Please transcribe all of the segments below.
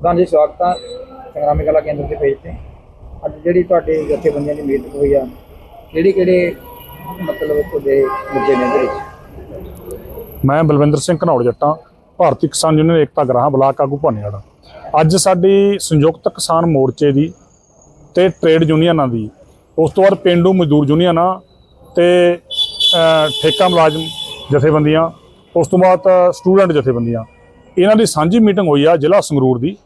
ਪ੍ਰਧਾਨ ਜੀ, ਸਵਾਗਤ ਹੈ ਸੰਗਰਾਮੀ ਕਲਾ ਕੇਂਦਰ ਦੇ ਪੇਜ ਤੇ। ਅੱਜ ਜਿਹੜੀ ਤੁਹਾਡੇ ਜਥੇਬੰਦੀਆਂ ਦੀ ਮੀਟਿੰਗ ਹੋਈ ਆ ਕਿਹੜੀ ਕਿਹੜੇ ਮਤਲਬ ਤੁਹਾਡੇ ਮੁੱਦੇ ਨੇ ਇਹਦੇ ਵਿੱਚ? ਮੈਂ ਬਲਵਿੰਦਰ ਸਿੰਘ ਘਨੌੜ ਜੱਟਾਂ, ਭਾਰਤੀ ਕਿਸਾਨ ਯੂਨੀਅਨ ਏਕਤਾ ਗ੍ਰਾਹਾਂ, ਬਲਾਕ ਆਗੂ ਭਾਨੇਵਾੜਾ ਅੱਜ ਸਾਡੀ ਸੰਯੁਕਤ ਕਿਸਾਨ ਮੋਰਚੇ ਦੀ ਤੇ ਟ੍ਰੇਡ ਯੂਨੀਅਨਾਂ ਦੀ, ਉਸ ਤੋਂ ਬਾਅਦ ਪਿੰਡੂ ਮਜ਼ਦੂਰ ਯੂਨੀਅਨਾਂ ਤੇ ਠੇਕਾ ਮੁਲਾਜ਼ਮ ਜਥੇਬੰਦੀਆਂ, ਉਸ ਤੋਂ ਬਾਅਦ ਸਟੂਡੈਂਟ ਜਥੇਬੰਦੀਆਂ। ਇਹਨਾਂ ਦੀ ਸਾਂਝੀ ਮੀਟਿੰਗ ਹੋਈ ਆ ਜ਼ਿਲ੍ਹਾ ਸੰਗਰੂਰ ਦੀ।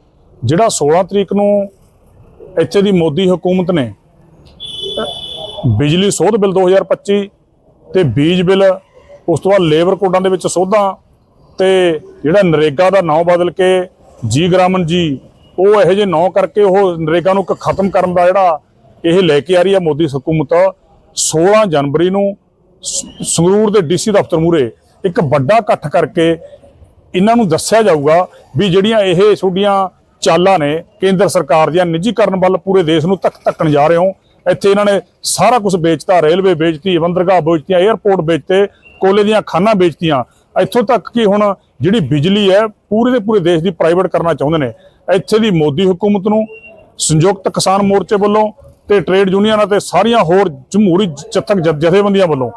ਜਿਹੜਾ 16 ਤਰੀਕ ਨੂੰ ਇੱਥੇ ਦੀ ਮੋਦੀ ਹਕੂਮਤ ਨੇ, ਬਿਜਲੀ ਸੋਧ ਬਿੱਲ 2025 ਤੇ ਬੀਜ ਬਿੱਲ, ਉਸ ਤੋਂ ਬਾਅਦ ਲੇਬਰ ਕੋਡਾਂ ਦੇ ਵਿੱਚ ਸੋਧਾਂ ਤੇ ਜਿਹੜਾ ਨਰੇਗਾ ਦਾ ਨਾਂ ਬਦਲ ਕੇ ਜੀ ਗ੍ਰਾਮਨ ਜੀ, ਉਹ ਇਹੋ ਜਿਹੇ ਨਾਂ ਕਰਕੇ ਉਹ ਨਰੇਗਾ ਨੂੰ ਇੱਕ ਖਤਮ ਕਰਨ ਦਾ ਜਿਹੜਾ ਇਹ ਲੈ ਕੇ ਆ ਰਹੀ ਹੈ ਮੋਦੀ ਹਕੂਮਤ। 16 ਜਨਵਰੀ ਨੂੰ ਸੰਗਰੂਰ ਦੇ ਡੀਸੀ ਦਫ਼ਤਰ ਮੂਹਰੇ ਇੱਕ ਵੱਡਾ ਇਕੱਠ ਕਰਕੇ ਇਹਨਾਂ ਨੂੰ ਦੱਸਿਆ ਜਾਊਗਾ ਵੀ ਜਿਹੜੀਆਂ ਇਹ ਤੁਹਾਡੀਆਂ ਚਾਲਾਂ ਨੇ ਕੇਂਦਰ ਸਰਕਾਰ ਦੀਆਂ ਨਿੱਜੀਕਰਨ ਵੱਲ ਪੂਰੇ ਦੇਸ਼ ਨੂੰ ਤੱਕ ਧੱਕਣ ਜਾ ਰਹੇ ਹੋ। ਇੱਥੇ ਇਹਨਾਂ ਨੇ ਸਾਰਾ ਕੁਝ ਵੇਚਤਾ, ਰੇਲਵੇ ਵੇਚਤੀ, ਬੰਦਰਗਾਹ ਵੇਚਤੀਆਂ 에ਅਰਪੋਰਟ ਵੇਚਤੇ, ਕੋਲੇ ਦੀਆਂ ਖਾਨਾਂ ਵੇਚਤੀਆਂ। ਇੱਥੋਂ ਤੱਕ ਕਿ ਹੁਣ ਜਿਹੜੀ ਬਿਜਲੀ ਹੈ, ਪੂਰੇ ਦੇ ਪੂਰੇ ਦੇਸ਼ ਦੀ ਪ੍ਰਾਈਵੇਟ ਕਰਨਾ ਚਾਹੁੰਦੇ ਨੇ। ਇੱਥੇ ਦੀ ਮੋਦੀ ਹਕੂਮਤ ਨੂੰ ਸੰਯੁਕਤ ਕਿਸਾਨ ਮੋਰਚੇ ਵੱਲੋਂ ਤੇ ਟ੍ਰੇਡ ਯੂਨੀਅਨਾਂ ਤੇ ਸਾਰੀਆਂ ਹੋਰ ਜਮਹੂਰੀ ਜਥਕ, ਜ- ਜਥੇਬੰਦੀਆਂ ਵੱਲੋਂ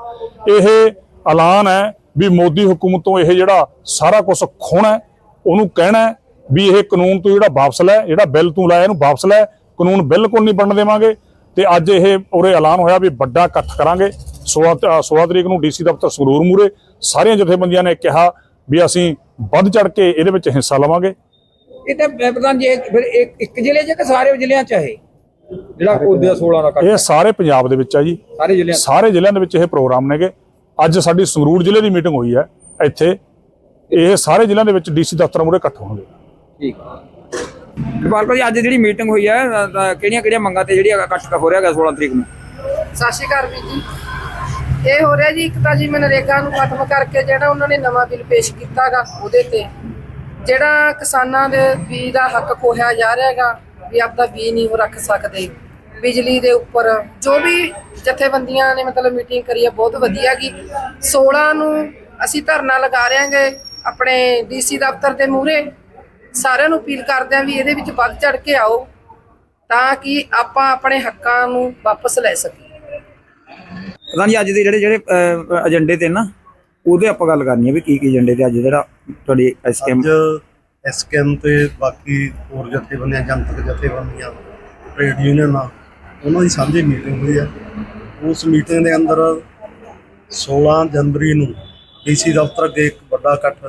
ਇਹ ਐਲਾਨ ਹੈ ਵੀ ਮੋਦੀ ਹਕੂਮਤ ਤੋਂ ਇਹ ਜਿਹੜਾ ਸਾਰਾ ਕੁਝ ਖੋਣਾ ਉਹਨੂੰ ਕਹਿਣਾ ਵੀ ਇਹ ਕਾਨੂੰਨ ਤੂੰ ਜਿਹੜਾ ਵਾਪਸ ਲੈ ਜਿਹੜਾ ਬਿੱਲ ਤੂੰ ਲਾਇਆ ਇਹਨੂੰ ਵਾਪਸ ਲੈ ਕਾਨੂੰਨ ਬਿਲਕੁਲ ਨਹੀਂ ਬਣਨ ਦੇਵਾਂਗੇ। ਤੇ ਅੱਜ ਇਹ ਉਰੇ ਐਲਾਨ ਹੋਇਆ ਵੀ ਵੱਡਾ ਇਕੱਠ ਕਰਾਂਗੇ। 16 ਤ- ਅ, 16 ਤਰੀਕ ਨੂੰ ਡੀਸੀ ਦਫ਼ਤਰ ਸੰਗਰੂਰ ਮੂਰੇ ਸਾਰੀਆਂ ਜਥੇਬੰਦੀਆਂ ਨੇ ਕਿਹਾ ਵੀ ਅਸੀਂ ਵੱਧ ਚੜ ਕੇ ਇਹਦੇ ਵਿੱਚ ਹਿੱਸਾ ਲਵਾਂਗੇ। ਇਹ ਤਾਂ ਪ੍ਰਧਾਨ ਜੀ ਫਿਰ ਇੱਕ ਇੱਕ ਜ਼ਿਲ੍ਹੇ 'ਚ ਕਿ ਸਾਰੇ ਜ਼ਿਲ੍ਹਿਆਂ 'ਚ ਹੈ ਜਿਹੜਾ ਕੋਦੇ 16 ਦਾ ਕੱਟ ਇਹ ਸਾਰੇ ਪੰਜਾਬ ਦੇ ਵਿੱਚ ਆ ਜੀ। ਸਾਰੇ ਜ਼ਿਲ੍ਹਿਆਂ? ਸਾਰੇ ਜ਼ਿਲ੍ਹਿਆਂ ਦੇ ਵਿੱਚ ਇਹ ਪ੍ਰੋਗਰਾਮ ਨੇਗੇ। ਅੱਜ ਸਾਡੀ ਸੰਗਰੂਰ ਜ਼ਿਲ੍ਹੇ ਦੀ ਮੀਟਿੰਗ ਹੋਈ ਹੈ ਇੱਥੇ। ਇਹ ਸਾਰੇ ਜ਼ਿਲ੍ਹਿਆਂ ਦੇ ਵਿੱਚ ਡੀਸੀ ਦਫ਼ਤਰਾਂ ਮੂਹਰੇ ਇਕੱਠ ਹੋਣਗੇ। ਠੀਕ। ਕਿਰਪਾਲ ਭਾਜੀ, ਅੱਜ ਜਿਹੜੀ ਮੀਟਿੰਗ ਹੋਈ ਹੈ ਕਿਹੜੀਆਂ ਕਿਹੜੀਆਂ ਮੰਗਾਂ ਤੇ ਜਿਹੜੀ ਇਕੱਠ ਹੋ ਰਿਹਾ ਹੈਗਾ 16 ਤਰੀਕ ਨੂੰ? ਸਤਿ ਸ਼੍ਰੀ ਅਕਾਲ ਵੀਰ ਜੀ। ਇਹ ਹੋ ਰਿਹਾ ਜੀ, ਇੱਕ ਤਾਂ ਜੀ ਮਨਰੇਗਾ ਨੂੰ ਖਤਮ ਕਰਕੇ ਜਿਹੜਾ ਉਹਨਾਂ ਨੇ ਨਵਾਂ ਬਿੱਲ ਪੇਸ਼ ਕੀਤਾਗਾ ਉਹਦੇ ਤੇ, ਜਿਹੜਾ ਕਿਸਾਨਾਂ ਦੇ ਬੀਜ ਦਾ ਹੱਕ ਖੋਹਿਆ ਜਾ ਰਿਹਾ ਹੈਗਾ, ਵੀ ਆਪਦਾ ਬੀਜ ਨਹੀਂ ਉਹ ਰੱਖ ਸਕਦੇ। ਬਿਜਲੀ ਦੇ ਉੱਪਰ ਜੋ ਵੀ ਜਥੇਬੰਦੀਆਂ ਨੇ ਮਤਲਬ ਮੀਟਿੰਗ ਕਰੀ ਹੈ, ਬਹੁਤ ਵਧੀਆ ਗੀ 16 ਨੂੰ ਅਸੀਂ ਧਰਨਾ ਲਗਾ ਰਹੇ ਹਾਂਗੇ ਆਪਣੇ ਡੀਸੀ ਦਫ਼ਤਰ ਦੇ ਮੂਹਰੇ ਸਾਰਿਆਂ ਨੂੰ ਅਪੀਲ ਕਰਦੇ ਹਾਂ ਵੀ ਇਹਦੇ ਵਿੱਚ ਵੱਧ ਚੜ ਕੇ ਆਓ ਤਾਂ ਕਿ ਆਪਾਂ ਆਪਣੇ ਹੱਕਾਂ ਨੂੰ ਵਾਪਸ ਲੈ ਸਕੀਏ। ਪ੍ਰਧਾਨ ਜੀ ਅੱਜ ਦੇ ਜਿਹੜੇ ਜਿਹੜੇ ਏਜੰਡੇ ਤੇ ਨਾ ਉਹਦੇ ਆਪਾਂ ਗੱਲ ਕਰਨੀ ਹੈ ਵੀ ਕੀ ਕੀ ਏਜੰਡੇ ਤੇ ਅੱਜ ਜਿਹੜਾ ਤੁਹਾਡੀ ਐਸਕੇਐਮ ਅੱਜ ਐਸਕੇਐਮ ਤੇ ਬਾਕੀ ਹੋਰ ਜਥੇਬੰਦੀਆਂ ਜਨਤਕ ਜਥੇਬੰਦੀਆਂ ਟ੍ਰੇਡ ਯੂਨੀਅਨਾਂ ਉਹਨਾਂ ਦੀ ਸਾਂਝੀ ਮੀਟਿੰਗ ਹੋਈ ਹੈ ਉਸ ਮੀਟਿੰਗ ਦੇ ਅੰਦਰ 16 ਜਨਵਰੀ ਨੂੰ ਡੀਸੀ ਦਫ਼ਤਰ ਅੱਗੇ ਇੱਕ ਵੱਡਾ ਇਕੱਠ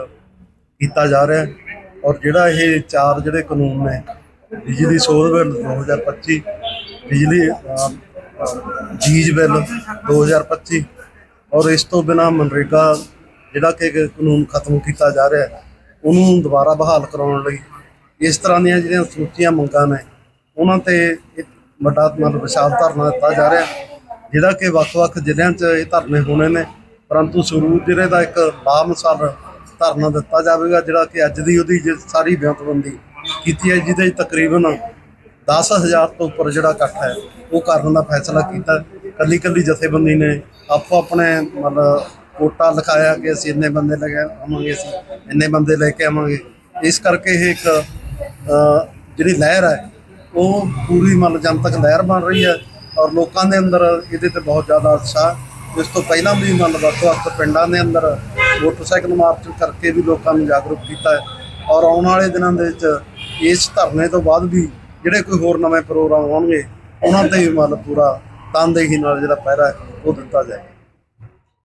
ਕੀਤਾ ਜਾ ਰਿਹਾ ਹੈ। ਔਰ ਜਿਹੜਾ ਇਹ ਚਾਰ ਜਿਹੜੇ ਕਾਨੂੰਨ ਨੇ ਬਿਜਲੀ ਸੋਧ ਬਿੱਲ 2025 ਬਿਜਲੀ ਅਹ, ਅਹ, ਜੀਜ ਬਿੱਲ 2025 ਔਰ ਇਸ ਤੋਂ ਬਿਨਾ ਮਨਰੇਗਾ ਜਿਹੜਾ ਕਿ ਕਾਨੂੰਨ ਖਤਮ ਕੀਤਾ ਜਾ ਰਿਹਾ ਹੈ ਉਹਨੂੰ ਦੁਬਾਰਾ ਬਹਾਲ ਕਰਾਉਣ ਲਈ ਇਸ ਤਰ੍ਹਾਂ ਦੀਆਂ ਜਿਹੜੀਆਂ ਸੂਚੀਆਂ ਮੰਗਾਂ ਨੇ ਉਹਨਾਂ ਤੇ ਇੱਕ ਵੱਡਾ ਮਤਲਬ ਵਿਸ਼ਾਲ ਧਰਨਾ ਦਿੱਤਾ ਜਾ ਰਿਹਾ ਜਿਹੜਾ ਕਿ ਵੱਖ-ਵੱਖ ਜ਼ਿਲ੍ਹਿਆਂ 'ਚ ਇਹ ਧਰਨੇ ਹੋਣੇ ਨੇ ਪਰੰਤੂ ਸਰੂਰ ਜ਼ਿਲ੍ਹੇ ਦਾ ਇੱਕ ਬਾਮਿਸਾਲ ਧਰਨਾ ਦਿੱਤਾ ਜਾਵੇਗਾ, ਜਿਹੜਾ ਕਿ ਅੱਜ ਦੀ ਉਹਦੀ ਜੇ ਸਾਰੀ ਬਿਆਨਬੰਦੀ ਕੀਤੀ ਹੈ, ਜਿਹਦੇ 'ਚ ਤਕਰੀਬਨ 10000 ਤੋਂ ਉੱਪਰ ਜਿਹੜਾ ਇਕੱਠ ਹੈ, ਉਹ ਕਰਨ ਦਾ ਫੈਸਲਾ ਕੀਤਾ ਕੱਲੀ ਕੱਲੀ ਜਥੇਬੰਦੀ ਨੇ ਆਪੋ ਆਪਣੇ ਮਤਲਬ ਕੋਟਾ ਲਿਖਾਇਆ ਕਿ ਅਸੀਂ ਇੰਨੇ ਬੰਦੇ ਲੈ ਕੇ ਆਵਾਂਗੇ, ਅਸੀਂ ਇੰਨੇ ਬੰਦੇ ਲੈ ਕੇ ਆਵਾਂਗੇ। ਇਸ ਕਰਕੇ ਇਹ ਇੱਕ ਜਿਹੜੀ ਲਹਿਰ ਹੈ, ਉਹ ਪੂਰੀ ਮਤਲਬ ਜਨਤਕ ਲਹਿਰ ਬਣ ਰਹੀ ਹੈ ਔਰ ਲੋਕਾਂ ਦੇ ਅੰਦਰ ਇਹਦੇ ਤੇ ਬਹੁਤ ਜ਼ਿਆਦਾ ਉਤਸ਼ਾਹ ਇਸ ਤੋਂ ਪਹਿਲਾਂ ਵੀ ਮਤਲਬ ਵੱਖ-ਵੱਖ ਪਿੰਡਾਂ ਦੇ ਅੰਦਰ ਮੋਟਰਸਾਈਕਲ ਮਾਰਚ ਕਰਕੇ ਵੀ ਲੋਕਾਂ ਨੂੰ ਜਾਗਰੂਕ ਕੀਤਾ ਹੈ। ਔਰ ਆਉਣ ਵਾਲੇ ਦਿਨਾਂ ਦੇ ਵਿੱਚ ਇਸ ਧਰਨੇ ਤੋਂ ਬਾਅਦ ਵੀ ਜਿਹੜੇ ਕੋਈ ਹੋਰ ਨਵੇਂ ਪ੍ਰੋਗਰਾਮ ਆਉਣਗੇ, ਉਹਨਾਂ ਤੇ ਵੀ ਮਤਲਬ ਪੂਰਾ ਤਨਦੇਹੀ ਨਾਲ ਜਿਹੜਾ ਪਹਿਰਾ ਉਹ ਦਿੱਤਾ ਜਾਏਗਾ।